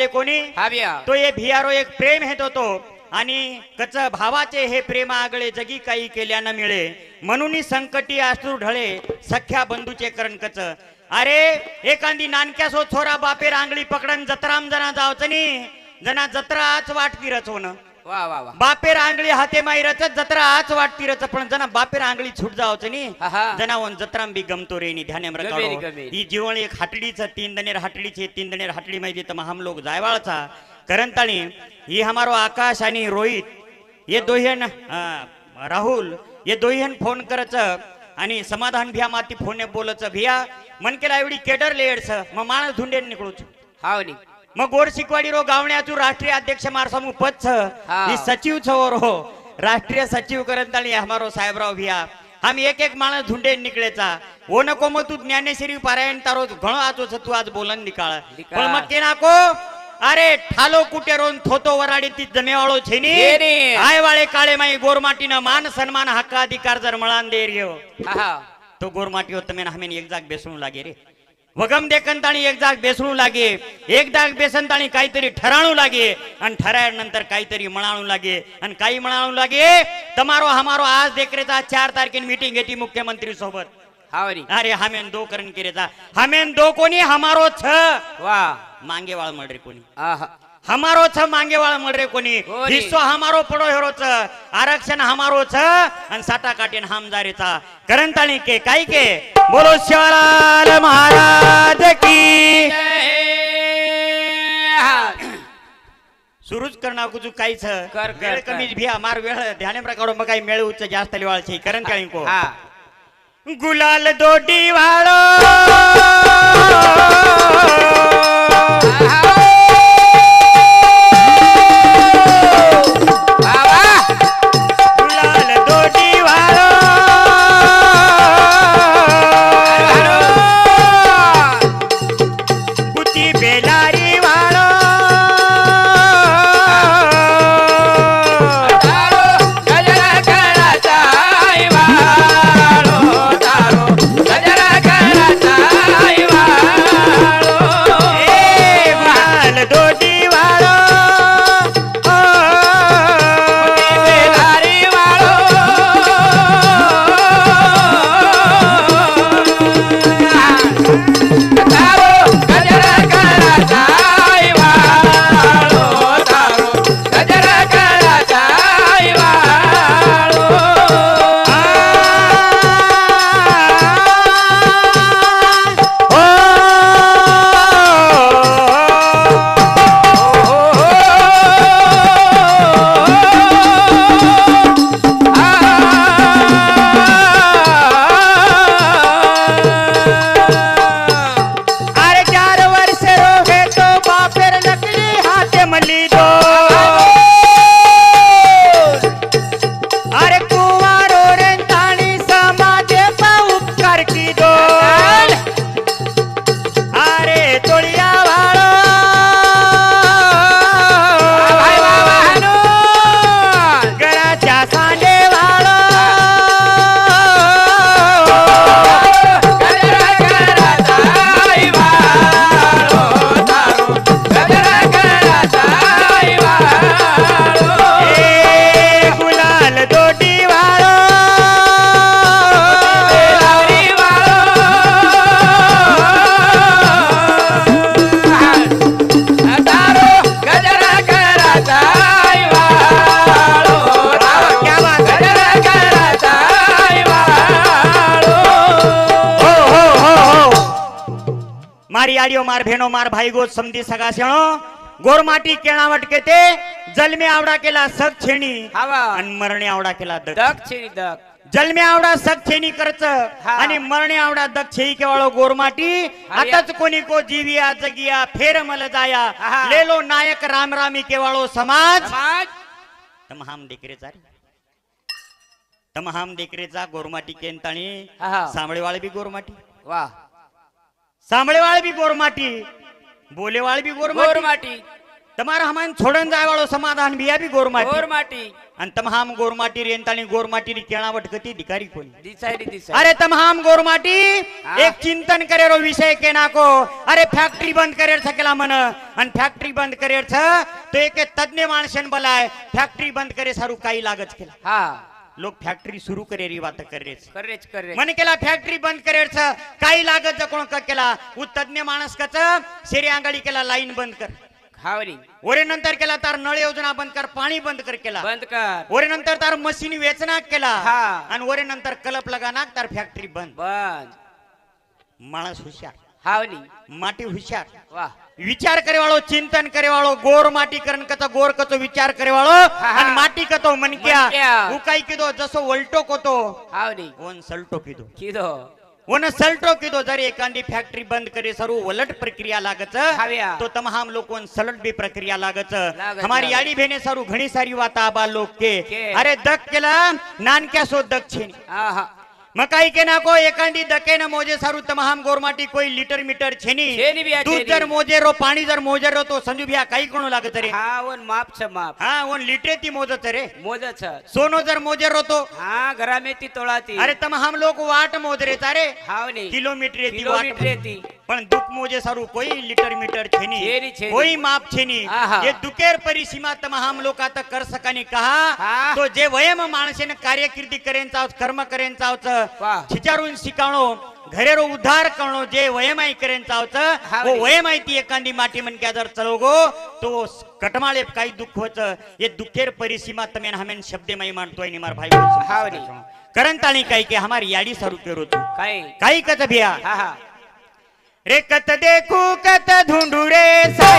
वाटले कोणी? तो ये भियारो एक प्रेम हेतो तो आणि कच भावाचे हे प्रेम आगळे जगी काही केल्यानं मिळे. म्हणून संकटी आसरू ढळे सख्या बंधूचे करण कच. अरे एखादी नानक्या सो छोरा बापे रांगळी पकडन जत्राम जना जावचनी. जना जत्रा आज वाटती रचवणं वा वा वा. बापेर आंगळी हाते माईरच जत्रा आज वाटती रच पण जना बापेर आंगळी छूट जावचं नी. आहा. जनावन जत्राम बी गमतो रे नी ध्याने. ही जीवन एक हाटडीच तीन दनेर हाटडीचे तीन दनेर हाटडी माहिती तर हम लोग जायवाळचा. करंताळी ही हमारो आकाश आणि रोहित ये दोहन राहुल ये दोहन फोन करच आणि समाधान भिया माती फोन बोलच भिया. मन केला एवढी केडर लेडच मग माणस धुंडेन निकळूच हाव नी. मग गोड शिकवाडी रो गावण्याचू राष्ट्रीय अध्यक्ष मार समूह पद छ हा. सचिव छवर हो राष्ट्रीय सचिव करत आली हमारो साहेबराव भिया हम एक एक माणस धुंडे निकळेचा ओ नको मग तू ज्ञानेश्वरी पारायण तारो घणो आचो छ तू आज बोलन निकाळ. पण मग के नाको अरे ठालो कुटे रोन थोतो वराडी ती जमेवाळो छेनी रे. आय वाळे काळे माई गोरमाटीनं मान सन्मान हक्क अधिकार जर मळान दे रे. हा हा तो गोरमाटी होत मेन हमेन एक जाग बेसणू लागे रे वगम देखनताणी एक जाग बेसणू लागे एक जाग बेसनताणी काहीतरी ठराणू लागे आणि ठरायानंतर काहीतरी म्हणाणू लागे आणि काही म्हणाणू लागे तमारो हमारो आज देखरेचा चार तारखेन मीटिंग घेती मुख्यमंत्री सोबत अरे हमेन दो करण केरेचा हमेन दो कोणी हमारो छ वा मांगेवाळ मडरे कोणी हमारो छ मांगेवाळ मडरे कोणी कोणी? हिस्सो हमारो पडो हेरोच आरक्षण हमारो छ आणि साटा काटेन हमजारेचा करंताणी के काय के बोलो शिवलाल सुरूच करणार कुजू काहीच. कर, कर, वेळ कर. कमीच भिया मार वेळ. ध्याने प्रकार मग काही मेळ उच्च जास्त लिवाळ छे करण काळी को हा. मारी आडियो मार भेणो मार भाई गोत समधी सगा शेणो गोरमाटी केळावट केते जलमे आवडा केला सग छेणी. आणि मरणे आवडा केला दग. दक्षिणी दक जलमे आवडा सग छेणी करच. आणि मरणे आवडा दग छेई केवळ गोरमाटी. आताच कोणी को जीविया जगिया फेर मल जाया. लेलो नायक रामरामी केवाळो समाज. समाज. तमहाम देखरेचा रे. तमहाम देखरेचा गोरमाटी केंताणी आहा. सामळेवाळ बी गोरमाटी वा. सांभळेवाळ बी गोरमाटी बोलेवाळ बी गोर गोरमाटी तमार हमान छोडन जाय वाळो समाधान बिया बी गोरमाटी गोरमाटी आणि तमहाम गोरमाटी रेंताळी गोरमाटी री केणा वटकती दिकारी कोणी? दिसाय अरे तमहाम गोरमाटी एक चिंतन करे रो विषय के नाको. अरे फॅक्टरी बंद करे सकेला मन आणि फॅक्टरी बंद करे छ तो एक तज्ञ माणसेन बलाय फॅक्टरी बंद करे सारू काही लागत केला. हा. लोग फॅक्टरी सुरू करे रही बात करे रहे मन केला फॅक्टरी बंद करे काही लागत कोण का केला. उ तज्ञ माणस कच. शेरी आंगाडी केला लाईन बंद कर. ओरे नंतर केला तार नळ योजना बंद कर पाणी बंद कर केला. बंद कर. ओरे नंतर तार मशीन वेचनाक केला. आणि ओरे नंतर कलप लगानाक तार फॅक्टरी बंद. बंद. माणस हुशार. હાવની માટી હુશિયાર વાહ વિચાર કરે વાળો ચિંતન કરે વાળો ગોર માટી કરન કતો ગોર કતો વિચાર કરે વાળો હા. અને માટી કતો મનક્યા મનક્યા. હું કઈ કીધો જસો વલટો કોતો હાવની ઓન સલટો કીધો કીધો ઓને સલટો કીધો જરી એકાંદી ફેક્ટરી બંધ કરી સરું વલટ પ્રક્રિયા લાગે છે હાવ્યા. તો તમામ લોકો સલટ બી પ્રક્રિયા લાગે છે લાગે છે, અમારી લાગે. યાડી બેને સારું ઘણી સારી વાત આબા લોક કે કે. અરે દક કેલા નાનક્યા સો દક છે ની. હા હા મકાઈ કે નાખો એકાંદી દકે ને મોજે સારું તમામ ગોરમાટી કોઈ લીટર મીટર છે ની છે ની બી આ દૂધ છે ની. દર મોજેરો પાણી દર મોજેરો તો સંજુ ભ્યા કઈ કોણ લાગે છે રે હા ઓન માપ છે માપ હા ઓન લીટરે થી મોજ છે રે મોજ છે સોનો દર મોજેરો તો હા ગરામેતી તોળાતી અરે તમામ લોકો વાટ મોજરે તારે હાવની કિલોમીટર કિલોમીટર હતી પણ દુઃખ મોજે સારું કોઈ લીટર મીટર છે છે ની, નહીં છે ની. કોઈ માપ છે નહીં આહા. ये दुकेर परिसीमा तमाम लोक आता कर सकानी कहा हा. तो जे वयम माणसेने कार्यकिर्दी करेन चावच कर्म करेन चावच वाह. छिचारून शिकाणो घरेरो उद्धार करणो जे वयमाई करेन चावच हा वो बरी. वयमाई ती एखादी माटी मन क्या जर चलो गो तो कटमाळे काही दुःख होच ये दुखेर परिसीमा तमे हमेन शब्दे माई मानतोय नि मार भाई हा बरी. करण ताणी काही के हमारी याडी सारू केरो तू काय काही कत भिया हा हा रे कत देखू कत धुंडुरे सा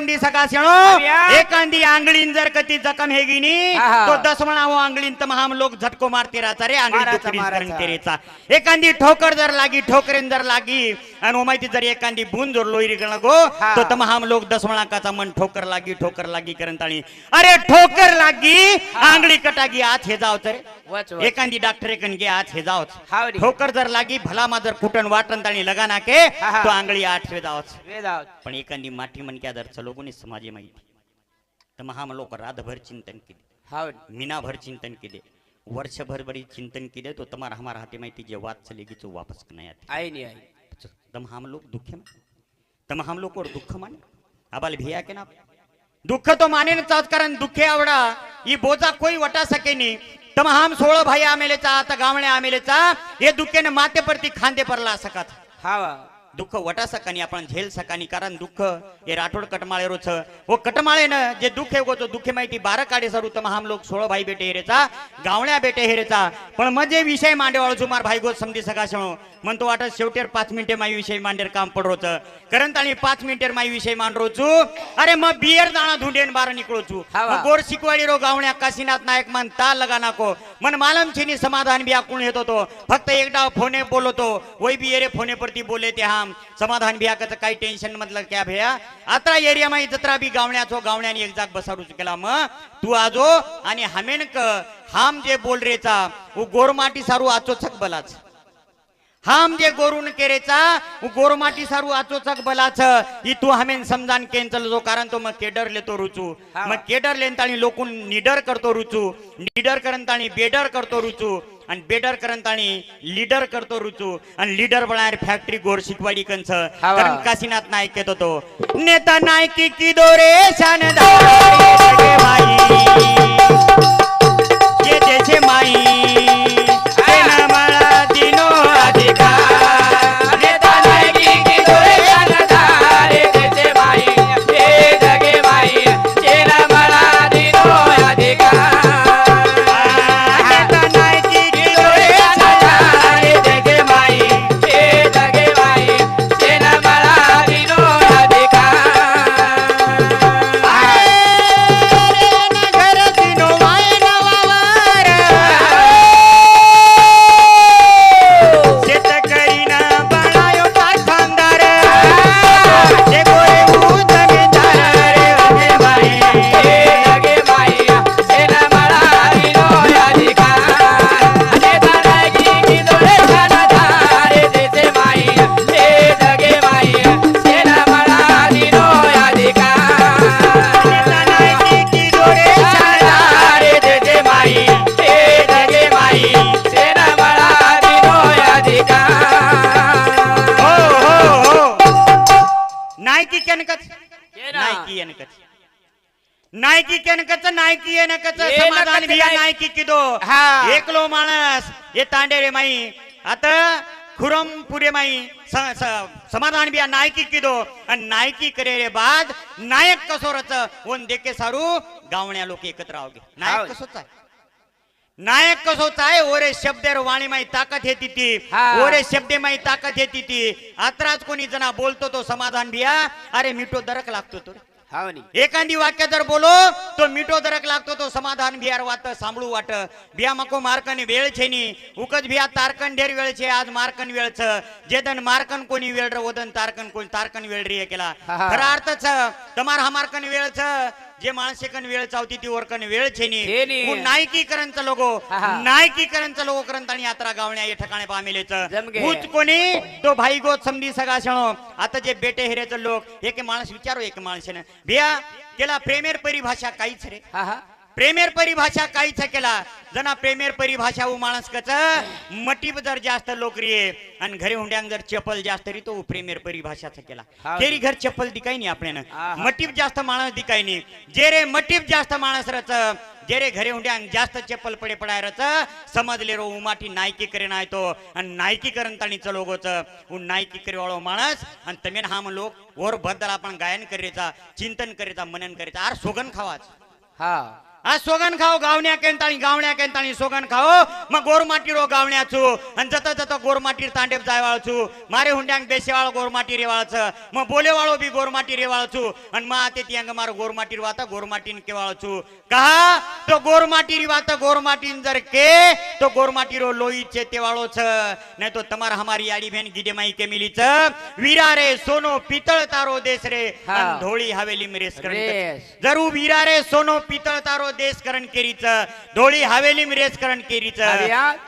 सका सकाशेणो एखादी आंगळीन जर कधी जखम हे गिनी तो दसवणावो आंगळीन तर महाम लोक झटको मारते राहता रे आंगळी एखादी ठोकर जर लागी ठोकरेन जर लागी आणि ओ माहिती जर एखादी बून जर लोईरी गण गो हा. तो तमाम लोक दसवणाकाचा मन ठोकर लागी ठोकर लागी करण ताणी अरे ठोकर लागी आंगळी कटागी आत हे जाव तर. वच एखादी डॉक्टर कन गे आत हे जावच हावरी. ठोकर जर लागी भला मा जर कुटण वाटण ताणी लगा नाके आहा. तो आंगळी आठ हे जावच वेदावत पण एखादी माठी मनक्या जर चलो कोणी समाजे माहिती तर महाम लोक रातभर चिंतन केले. हाव मीनाभर चिंतन केले. वर्षभर बरी चिंतन केले तो तुम्हारा हमारा हाथे माहिती जे वाद चलेगी तो वापस नहीं आती. आई नहीं आई तम हम लोग दुखे में तम हम लोग को दुख माने। अबाल भिया के ना दुख तो माने न चाहत कारण दुखे आवडा। ये बोझा कोई वटा सके नहीं। तम हम सोळ भाई आमेलेचा आता गावणे आमेलेचा हे दुःखेने माते परती खांदे परला सकत दुःख वटा सकानी आपण झेल सकानी कारण दुःख हे राठोड कटमाळे रोच वो कटमाळे न जे दुःख आहे तो दुःख माहिती बारा काढे सर उत्तम हम लोक सोळ भाई बेटे हेरेचा गावण्या बेटे हेरेचा. पण मजे विषय मांडेवाळो जुमार भाई गोत समधी सका शणो म्हणतो वाटत शेवटेर पाच मिनिटे माई विषय मांडेर काम पडरोच. कारण ताणी पाच मिनिटेर माई विषय मांडरोचू. अरे मग बियर दाणा धुंडेन बारा निकळोचू. मग गोड शिकवाडी रो गावण्या काशीनाथ नायक मन ता लगा नाको. मन मालम छेनी समाधान भी आकुण येत होतो फक्त एकदा फोने बोलतो वही भी येरे फोने परती बोले ते हम. समाधान भी आकच काही टेन्शन मधलं क्या भैया? आता एरिया माही जत्रा बी गावण्याचो गावण्याने एक जाग बसाडू केला मग तू आजो आणि हमेन क हाम जे बोल रेचा उ गोरमाटी सारू आचो छक बलाच. हाम जे गोरून केरेचा गोरमाटी सारू आचो चक बलाच. तू हमेन समजान केन चलजो कारण तो मग केडर लेतो रुचू. मग केडर लेनताणी लोकून निडर करतो रुचू. निडर करंताणी बेडर करतो रुचू. आणि बेडर करंताणी लीडर करतो रुचू. आणि लीडर बनायर फॅक्टरी गोर शिकवाडी कंच. कारण काशीनाथ नाईक येत होतो नेता नायकी की दोरे शानदार ये माई. नायकी ये समाधान नकच भिया नाय- नायकी किदो. हा. एकलो माणस हे तांडे रे माई. आता खुरम पुरे माई स- स- समाधान बिया नायकी किदो. आणि नायकी करे रे बाद नायक कसोरच ओन देखे सारू गावण्या लोक एकत्र आवगे. हाव. नायक कसोच आहे. नायक कसोच आहे ओरे शब्देर वाणी माई ताकद येते ती हा. ओरे शब्दे माई ताकद येते ती आत्राच कोणी जना बोलतो तो समाधान बिया अरे मिठो दरक लागतो तो हाव एखादी वाक्य जर बोलो तो मिठो दरक लागतो तो समाधान बिहार वाट सांभळू वाट बिया मको मारकन वेळ छेनी उकच बिया तारकन ढेर वेळ छे आज मार्कन वेळ छ जेदन मार्कन कोणी वेळ र ओदन तारकन कोणी तारकन वेळ रे केला खरा अर्थ छ तमार हा मार्कन वेळ छ जे माणसेकन वेळ चावती ती वरकन वेळ छेनी. छेनी. नायकीकरणचं लोगो हा. नायकीकरणचं लोगो करंतानी यात्रा गावण्या या ठिकाणी पामेलेच. जमगे. भूत कोणी? तो भाई गोत समधी सगळा शणो. आता जे बेटे हेरेचं लोक एक माणूस विचारो एक माणसानं. भिया केला प्रेमेर परिभाषा काहीच रे. हा हा. प्रेमेर परिभाषा काहीच केला. जना प्रेमेर परिभाषा उ माणस कच मटीब जर जास्त आहे आणि घरी हुंड्यांग जर चप्पल जास्त री तो प्रेमेर परिभाषाचा केला. तेरी घर चप्पल दिकाय नाही आपल्यानं. मटीब जास्त माणस दिकाय नाही जे रे मटीब जास्त माणस रच जे रे घरे हुंड्यांग जास्त चप्पल पडे पडाय रच समजले रो उमाटी नायकी करे नाही तो. आणि नायकी करन ताणी चलोगोच. उ नायकी करे वाळो माणस आणि तमेन हा लोक वर बद्दल आपण गायन करेचा चिंतन करेचा मनन करेचा. आर सोगन खावाच. हा. आ सोगन खाओ गावने आके गावण्या गावने सोगन खाओ मैं गोर माटी रो गावने आ चु अंजता जता गोर माटी तांडे बजाए वाल मारे हुंडियां बेशे वाल गोर माटी रे वाल चु मैं बोले वालो भी गोर माटी रे वाल चु अन आते तियां का मारे गोर माटी रवाता गोर माटी इनके कहा तो गोर माटी रवाता गोर माटी इंजर के तो गोर माटी रो लोई चेते वालो छ ने तो तमार हमारी आडी बहन गिडे माई के मिली छ वीरा रे सोनो पितळ तारो देश रे धोळी धोली हवेली मेरे स्क्रंट जरूर वीरा रे सोनो पितळ तारो देश करण केरीच धोळी हवेली रेस करण केरीच.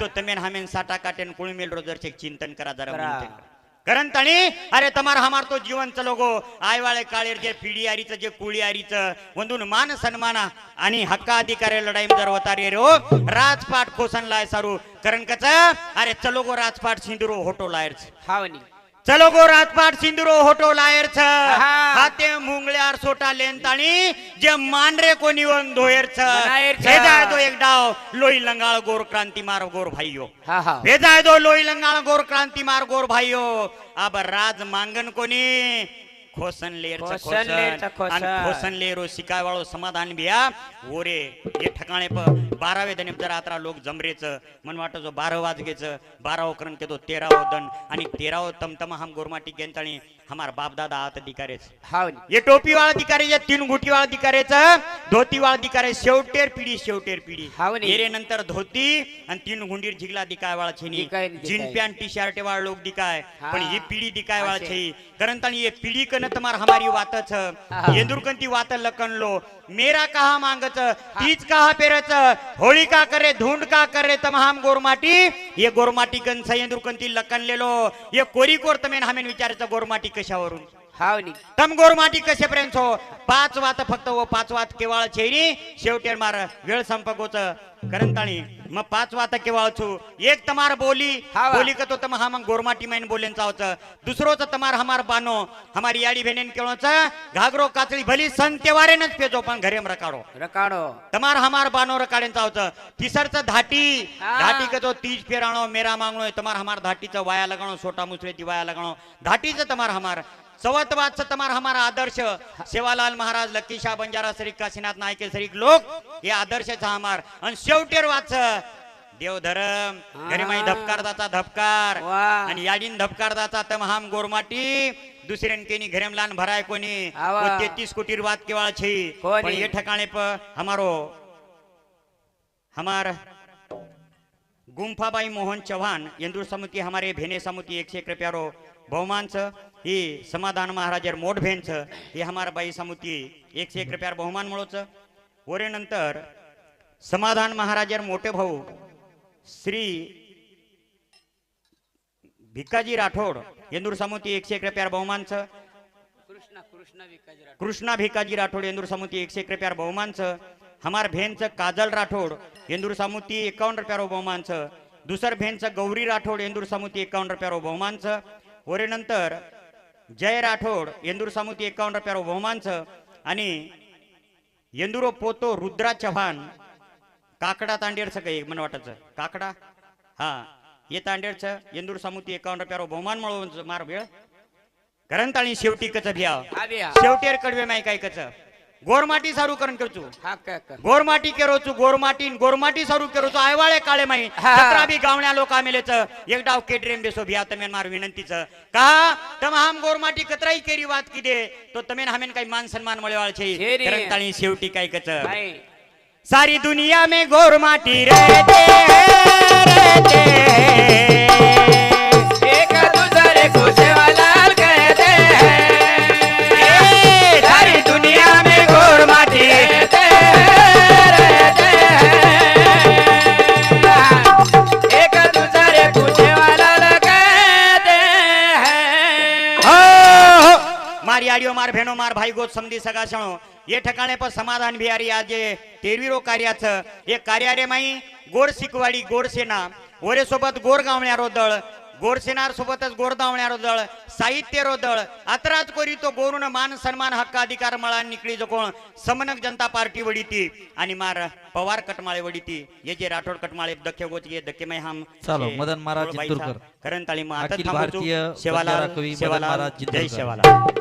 तो तमेन हमेन साटा काटेन कुळी मेल रोजर चिंतन करा जरा करा. करण तणी अरे तमार हमार तो जीवन चलोगो आयवाळे काळेर जे पिढी आरीचं जे कुळी आरीचं वंदून मान सन्माना आणि हक्का अधिकारी लढाई जर वतारे रो राजपाट खोसन लाय सारू. करण कच अरे चलोगो राजपाट सिंदुरो होटो लायरच. हाव नी चलो गो राजपाट सिंदुरो होटो लायर छ। आहा. हाते मुंगल्यार सोटा लेनताणी जे मांडरे कोणी वन धोयर छ। मनायर छ. हे जाय तो एक डाव लोई लंगाळ गोर क्रांती मार गोर भाईयो। हा हा। हे जाय तो लोई लंगाळ गोर क्रांती मार गोर भाईयो। अब राज मांगन कोणी खोसन लेर छ खोसन खोसन. लेर छ खोसन. आणि खोसन लेरो शिकाय वाळो समाधान बिया. ओरे हे ठिकाणे प बारावे दने आता लोक जमरेच. मन वाटत जो बारा वाजगेच. बारावो करण के तो तेरावो दन. आणि तेरावो तमतम हम गोरमाटी गेंताणी हमार बाप दादा आत हाव नी ये टोपी वाला दिकारे ये तीन गुटी वाला दिकारेच धोतीवाळ दिकारे शेवटेर पिढी शेवटेर पिढी. येरे नंतर धोती आणि तीन गुंडीर झिगला दिकाय वाळ छेनी. जीन पॅन्ट टी शर्ट वाळ लोक दिकाय हा. पण ही पिढी दिकाय असे. छे कारण ये पिढी कन तमार हमारी वातच हा. येंदुरकंती वात लकणलो मेरा कहा मांगच तीज कहा पेरच होळी का करे धुंड का करे तम हम गोरमाटी। ये गोरमाटी कन सयेंदुरकंती लकणलेलो ये कोरी कोर तमेन हमेन विचारायचं गोरमाटी कशावरून? हाव नी तम गोरमाटी कसेपर्यंत हो? पाच वात फक्त व पाच वात केवळ छेरी शेवटी मार वेळ संपकोच करंताळी. मग पाच वात केवळ छु. एक तमार बोली. बोली का तो तम हा मग गोरमाटी मैन बोलेन चावच. दुसरोच तमार हमार बानो. हमारी याडी भेनेन केवळच घागरो काचळी भली सन तेवारेनच पेजो पण घरेम रकाडो. रकाडो. तमार हमार बानो रकाडेन चावच. तिसरच धाटी. हा. धाटी का तो तीज फेराणो मेरा मागणो. तमार हमार धाटीचं वाया लगाणो सोटा मुसळे ती वाया लगाणो. धाटीचं तमार हमार. सवत वादचं तमार हमारा आदर्श सेवालाल महाराज लक्की शाह बंजारा सरीक काशीनाथ नायके सरीक लोक हे आदर्शचा हमार आणि शेवटेर वाच देव धरम घरी माई धपकारदाचा धपकार. आणि याडीन धपकारदाचा तम हाम गोरमाटी दुसऱ्यान केनी घरेम लान भराय कोणी. तेतीस कोटी वाद केवळ छी? पण ये ठिकाणे प हमारो हमार गुम्फाबाई मोहन चौहान येंदूर समिती हमारे भेने समिती एकशे एक रुपयारो बहुमानच ही समाधान महाराजर मोठ भेनच ही हमार बाई समिती एकशे एक रुपयार बहुमान मिळवच वरे नंतर समाधान महाराजर मोठे भाऊ श्री भिकाजी राठोड येंदूर समिती एकशे एक रुपयार बहुमानच. कृष्ण भिकाजी राठोड. येंदूर समुती एकशे एक रुपयार बहुमानचं. हमार भेनचं काजल राठोड येंदूर समुती एकावन्न रुपयारो बहुमानचं. दुसर भेनचं गौरी राठोड येंदूर समुती एकावन्न रुपयारो बहुमानचं. वरे नंतर जय राठोड येंदूर समुती एकावन्न रुपयारो बहुमानचं. आणि येंदुरो पोतो रुद्रा चव्हाण काकडा तांडेरचं काही मन वाटायचं. काकडा? हा ये तांडेरचं. येंदूर समुती एकावन्न रुपयारो बहुमान मिळवून मार वेळ करंताळी शेवटी कच भ्या हा. शेवटेर कडवे माय काय कच. गोरमाटी सारू करण करचू। हा का का. गोरमाटी गोरमाटी गोरमाटी सारू केरोचू आयवाळे काळे माई. सतरा बी गावण्या लोक आमेलेच एक डाव केट्रेन बेसो भिया तमेन मार विनंतीच. का? तम हम गोरमाटी कतराई केरी वात किदे तो तमेन हमेन काही मान सन्मान मळवाळ छे छेरी. करंताळी शेवटी काय कच. सारी दुनिया में गोरमाटी रहते रहते मार याडियो मार भेणो मार भाई गोत समधी सगळा सणो. ये ठिकाणे पण समाधान बिहारी आज जे तेरवीरो कार्याचं. हे कार्यारे माई गोड शिकवाडी गोड सेना वरे सोबत गोर गावण्यारो दळ. गोर सेनार सोबतच गोर दावण्यारो दळ. साहित्यरो दळ. अत्राच कोरी तो गोरून मान सन्मान हक्क अधिकार मळा निकळी जो कोण समनक जनता पार्टी वडीती आणि मार पवार कटमाळे वडीती हे जे राठोड कटमाळे दख्य गोच गे दख्य मै हम. चालो, मदन महाराज. करंताळी मग आता शेवालाल महाराज जय. शेवालाल